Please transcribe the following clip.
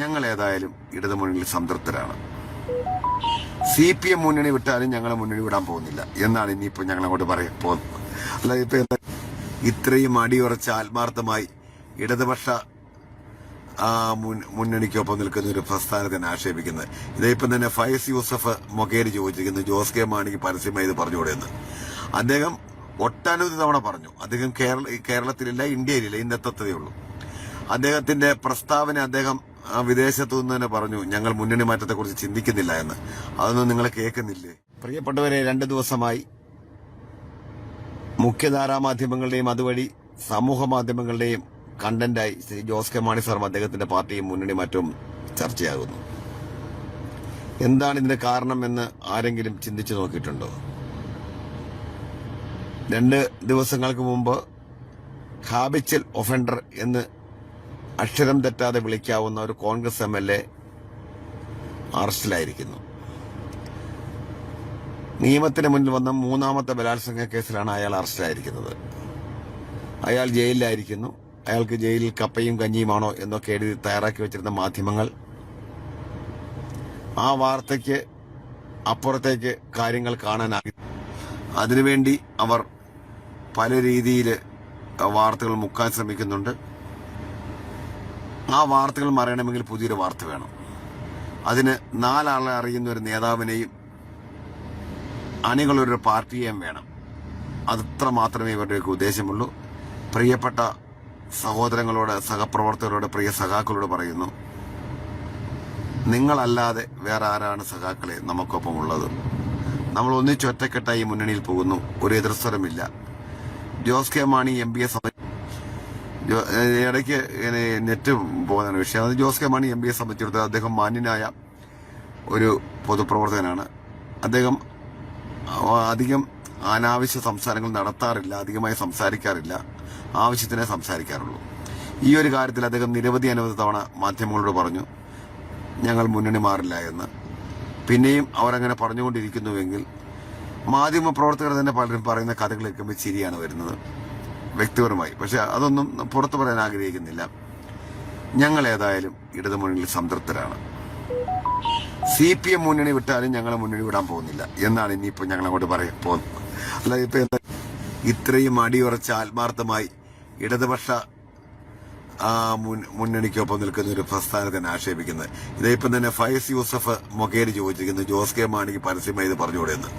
ഞങ്ങൾ ഏതായാലും ഇടതുമുന്നണിയിൽ സംതൃപ്തരാണ്. സി പി എം മുന്നണി വിട്ടാലും ഞങ്ങളെ മുന്നണി വിടാൻ പോകുന്നില്ല. എന്നാണ് ഇനിയിപ്പോ ഞങ്ങൾ അങ്ങോട്ട് പറയാൻ പോകുന്നത്. അല്ല ഇപ്പൊ ഇത്രയും അടിയുറച്ച ആത്മാർത്ഥമായി ഇടതുപക്ഷ മുന്നണിക്കൊപ്പം നിൽക്കുന്ന ഒരു പ്രസ്ഥാനത്തിന് ആക്ഷേപിക്കുന്നത്. ഇതേപ്പം തന്നെ ഫൈസ് യൂസഫ് മൊകേരി ചോദിച്ചിരിക്കുന്നു ജോസ് കെ മാണിക്ക് പരസ്യമായി ഇത് പറഞ്ഞുകൂടെയെന്ന് അദ്ദേഹം ഒട്ടനവധി തവണ പറഞ്ഞു അദ്ദേഹം കേരള കേരളത്തിലില്ല ഇന്ത്യയിലില്ല ഇന്നത്തെ ഉള്ളൂ. അദ്ദേഹത്തിന്റെ പ്രസ്താവന അദ്ദേഹം വിദേശത്തു നിന്ന് തന്നെ പറഞ്ഞു ഞങ്ങൾ മുന്നണി മാറ്റത്തെ കുറിച്ച് ചിന്തിക്കുന്നില്ല എന്ന്. അതൊന്നും നിങ്ങൾ കേൾക്കുന്നില്ലേ? പ്രിയപ്പെട്ടവരെ രണ്ട് ദിവസമായി മുഖ്യധാരാ മാധ്യമങ്ങളുടെയും അതുവഴി സമൂഹ മാധ്യമങ്ങളുടെയും കണ്ടന്റായി ശ്രീ ജോസ് കെ മാണി സാറും അദ്ദേഹത്തിന്റെ പാർട്ടിയും മുന്നണി മാറ്റവും ചർച്ചയാകുന്നു. എന്താണ് ഇതിന്റെ കാരണം എന്ന് ആരെങ്കിലും ചിന്തിച്ചു നോക്കിയിട്ടുണ്ടോ? രണ്ട് ദിവസങ്ങൾക്ക് മുമ്പ് ഹാബിച്ചൽ ഒഫൻഡർ എന്ന് അക്ഷരം തെറ്റാതെ വിളിക്കാവുന്ന ഒരു കോൺഗ്രസ് എം എൽ എ അറസ്റ്റിലായിരിക്കുന്നു. നിയമത്തിന് മുന്നിൽ വന്ന മൂന്നാമത്തെ ബലാത്സംഗ കേസിലാണ് അയാൾ അറസ്റ്റിലായിരിക്കുന്നത്. അയാൾ ജയിലിലായിരിക്കുന്നു. അയാൾക്ക് ജയിലിൽ കപ്പയും കഞ്ഞിയുമാണോ എന്നൊക്കെ എഴുതി തയ്യാറാക്കി വെച്ചിരുന്ന മാധ്യമങ്ങൾ ആ വാർത്തയ്ക്ക് അപ്പുറത്തേക്ക് കാര്യങ്ങൾ കാണാനായി. അതിനുവേണ്ടി അവർ പല രീതിയിൽ വാർത്തകൾ മുക്കാൻ ശ്രമിക്കുന്നുണ്ട്. ആ വാർത്തകൾ മറിയണമെങ്കിൽ പുതിയൊരു വാർത്ത വേണം. അതിന് നാലാളെ അറിയുന്ന ഒരു നേതാവിനെയും അണികളൊരു പാർട്ടിയെയും വേണം. അതത്ര മാത്രമേ ഇവരുടെയൊക്കെ ഉദ്ദേശമുള്ളൂ. പ്രിയപ്പെട്ട സഹോദരങ്ങളോട് സഹപ്രവർത്തകരോട് പ്രിയ സഖാക്കളോട് പറയുന്നു നിങ്ങളല്ലാതെ വേറെ ആരാണ് സഖാക്കളെ നമുക്കൊപ്പം ഉള്ളത് നമ്മൾ ഒന്നിച്ചൊറ്റക്കെട്ടായി മുന്നണിയിൽ പോകുന്നു. ഒരു എതിർസ്വരമില്ല Jose K Mani M P A ഇടയ്ക്ക് നെറ്റ് പോകുന്നതാണ് വിഷയം. അത് ജോസ് കെ മാണി എം പിയെ സംബന്ധിച്ചിടത്തോളം അദ്ദേഹം മാന്യനായ ഒരു പൊതുപ്രവർത്തകനാണ്. അദ്ദേഹം അധികം അനാവശ്യ സംസാരങ്ങൾ നടത്താറില്ല അധികമായി സംസാരിക്കാറില്ല. ആവശ്യത്തിനെ സംസാരിക്കാറുള്ളൂ. ഈ ഒരു കാര്യത്തിൽ അദ്ദേഹം നിരവധി അനവധി തവണ മാധ്യമങ്ങളോട് പറഞ്ഞു ഞങ്ങൾ മുന്നണി മാറില്ല എന്ന്. പിന്നെയും അവരങ്ങനെ പറഞ്ഞുകൊണ്ടിരിക്കുന്നുവെങ്കിൽ മാധ്യമ പ്രവർത്തകർ തന്നെ പലരും പറയുന്ന കഥകൾ ചിരിയാണ് വരുന്നത്. വ്യക്തിപരമായി. പക്ഷെ അതൊന്നും പുറത്തു പറയാൻ ആഗ്രഹിക്കുന്നില്ല. ഞങ്ങൾ ഏതായാലും ഇടതുമുന്നണിയിൽ സംതൃപ്തരാണ്. സി പി എം മുന്നണി വിട്ടാലും ഞങ്ങളെ മുന്നണി വിടാൻ പോകുന്നില്ല എന്നാണ് ഇനിയിപ്പോ ഞങ്ങൾ അങ്ങോട്ട് പറയാൻ പോകുന്നത്. അല്ല ഇപ്പൊ എന്താ? ഇത്രയും അടിയുറച്ച ആത്മാർത്ഥമായി ഇടതുപക്ഷ മുന്നണിക്കൊപ്പം നിൽക്കുന്ന ഒരു പ്രസ്ഥാനത്തിന് ആക്ഷേപിക്കുന്നത്. ഇതേപ്പം തന്നെ ഫൈസ് യൂസഫ് മൊകേരി ചോദിച്ചിരിക്കുന്നു ജോസ് കെ മാണിക്ക് പരസ്യമായി ഇത് പറഞ്ഞുകൂടെയെന്ന്